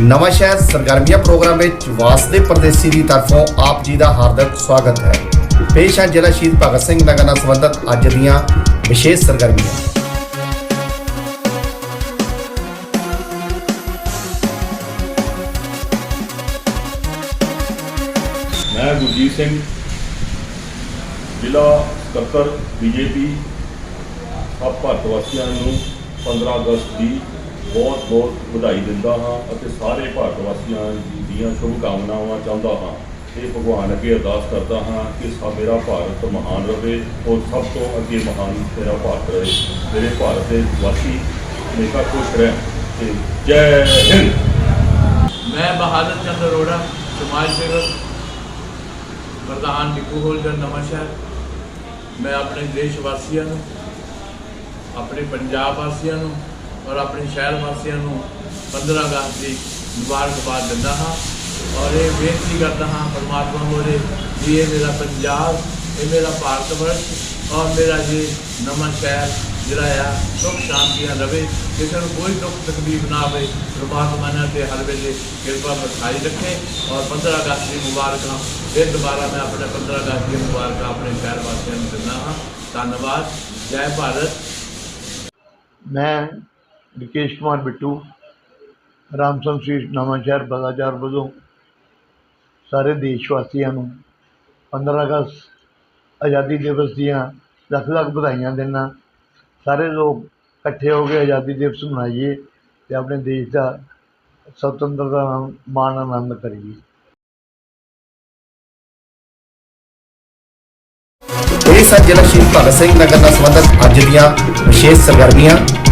ਨਵਾਂ ਸ਼ਹਿਰ ਸਰਗਰਮੀਆਂ ਪ੍ਰੋਗਰਾਮ ਵਿੱਚ ਵਾਸਦੇ ਪਰਦੇਸੀ ਦੀ ਤਰਫੋਂ ਆਪ ਜੀ ਦਾ ਹਾਰਦਿਕ ਸਵਾਗਤ ਹੈ। ਪੇਸ਼ ਹੈ ਜ਼ਿਲ੍ਹਾ ਸ਼ਹੀਦ ਭਗਤ ਸਿੰਘ ਨਗਰ ਨਾਲ ਸੰਬੰਧਿਤ ਅੱਜ ਦੀਆਂ ਵਿਸ਼ੇਸ਼ ਸਰਗਰਮੀਆਂ। ਮੈਂ ਗੁਰਜੀਤ ਸਿੰਘ, ਜ਼ਿਲ੍ਹਾ ਸਕੱਤਰ ਬੀਜੇਪੀ ਸਭ ਭਾਰਤ ਵਾਸੀਆਂ ਨੂੰ 15 ਅਗਸਤ ਦੀ ਬਹੁਤ ਬਹੁਤ ਵਧਾਈ ਦਿੰਦਾ ਹਾਂ ਅਤੇ ਸਾਰੇ ਭਾਰਤ ਵਾਸੀਆਂ ਦੀਆਂ ਸ਼ੁਭ ਕਾਮਨਾਵਾਂ ਚਾਹੁੰਦਾ ਹਾਂ। ਇਹ ਭਗਵਾਨ, ਅੱਗੇ ਅਰਦਾਸ ਕਰਦਾ ਹਾਂ ਕਿ ਸਾ ਮੇਰਾ ਭਾਰਤ ਮਹਾਨ ਰਹੇ ਔਰ ਸਭ ਤੋਂ ਅੱਗੇ ਮਹਾਨ ਮੇਰਾ ਭਾਰਤ ਰਹੇ। ਮੇਰੇ ਭਾਰਤ ਦੇ ਵਾਸੀ ਹਮੇਸ਼ਾ ਖੁਸ਼ ਰਹਿਣ ਤੇ ਜੈ ਹਿੰਦ। ਮੈਂ ਬਹਾਦਰ ਚੰਦ ਅਰੋੜਾ, ਸਮਾਜ ਸੇਵਕ, ਪ੍ਰਧਾਨ ਨਿੱਕੂ ਹੋਲਡਰ ਨਵਾਂਸ਼ਹਿਰ ਮੈਂ ਆਪਣੇ ਦੇਸ਼ ਵਾਸੀਆਂ ਨੂੰ, ਆਪਣੇ ਪੰਜਾਬ ਵਾਸੀਆਂ ਨੂੰ ਔਰ ਆਪਣੇ ਸ਼ਹਿਰ ਵਾਸੀਆਂ ਨੂੰ 15 ਅਗਸਤ ਦੀ ਮੁਬਾਰਕਬਾਦ ਦਿੰਦਾ ਹਾਂ ਔਰ ਇਹ ਬੇਨਤੀ ਕਰਦਾ ਹਾਂ ਪਰਮਾਤਮਾ ਮੋਰੇ ਵੀ ਇਹ ਮੇਰਾ ਪੰਜਾਬ, ਇਹ ਮੇਰਾ ਭਾਰਤ ਵਰਸ਼ ਔਰ ਮੇਰਾ ਇਹ ਨਵਾਂ ਸ਼ਹਿਰ ਜਿਹੜਾ ਆ, ਸੁਖ ਸ਼ਾਂਤੀਆਂ ਰਵੇ, ਕਿਸੇ ਨੂੰ ਕੋਈ ਦੁੱਖ ਤਕਲੀਫ ਨਾ ਆਵੇ, ਪਰਮਾਤਮਾ ਨੇ ਤੇ ਹਰ ਵੇਲੇ ਕਿਰਪਾ ਬਖਾਈ ਰੱਖੇ ਔਰ 15 ਅਗਸਤ ਦੀ ਮੁਬਾਰਕਾਂ ਫਿਰ ਦੁਬਾਰਾ ਮੈਂ ਆਪਣੇ 15 ਅਗਸਤ ਦੀ ਮੁਬਾਰਕਾਂ ਆਪਣੇ ਸ਼ਹਿਰ ਵਾਸੀਆਂ ਨੂੰ ਦਿੰਦਾ ਹਾਂ। ਧੰਨਵਾਦ। ਜੈ ਭਾਰਤ। ਮੈਂ ਵਿਕੇਸ਼ ਕੁਮਾਰ ਬਿੱਟੂ, ਰਾਮ ਸਟਰੀਟ ਨਵਾਂਸ਼ਹਿਰ ਬਲਾਚਾਰ ਵੱਲੋਂ ਸਾਰੇ ਦੇਸ਼ ਵਾਸੀਆਂ ਨੂੰ 15 ਅਗਸਤ ਆਜ਼ਾਦੀ ਦਿਵਸ ਦੀਆਂ ਲੱਖ ਲੱਖ ਵਧਾਈਆਂ ਦਿੰਦਾ। ਸਾਰੇ ਲੋਕ ਇਕੱਠੇ ਹੋ ਕੇ ਆਜ਼ਾਦੀ ਦਿਵਸ ਮਨਾਈਏ ਅਤੇ ਆਪਣੇ ਦੇਸ਼ ਦਾ ਸੁਤੰਤਰਤਾ ਦਾ ਮਾਣ ਆਨੰਦ ਕਰੀਏ। ਇਹ ਸਨ ਜ਼ਿਲ੍ਹਾ ਸ਼ਹੀਦ ਭਗਤ ਸਿੰਘ ਨਗਰ ਨਾਲ ਸੰਬੰਧਿਤ ਅੱਜ ਦੀਆਂ ਵਿਸ਼ੇਸ਼ ਸਰਗਰਮੀਆਂ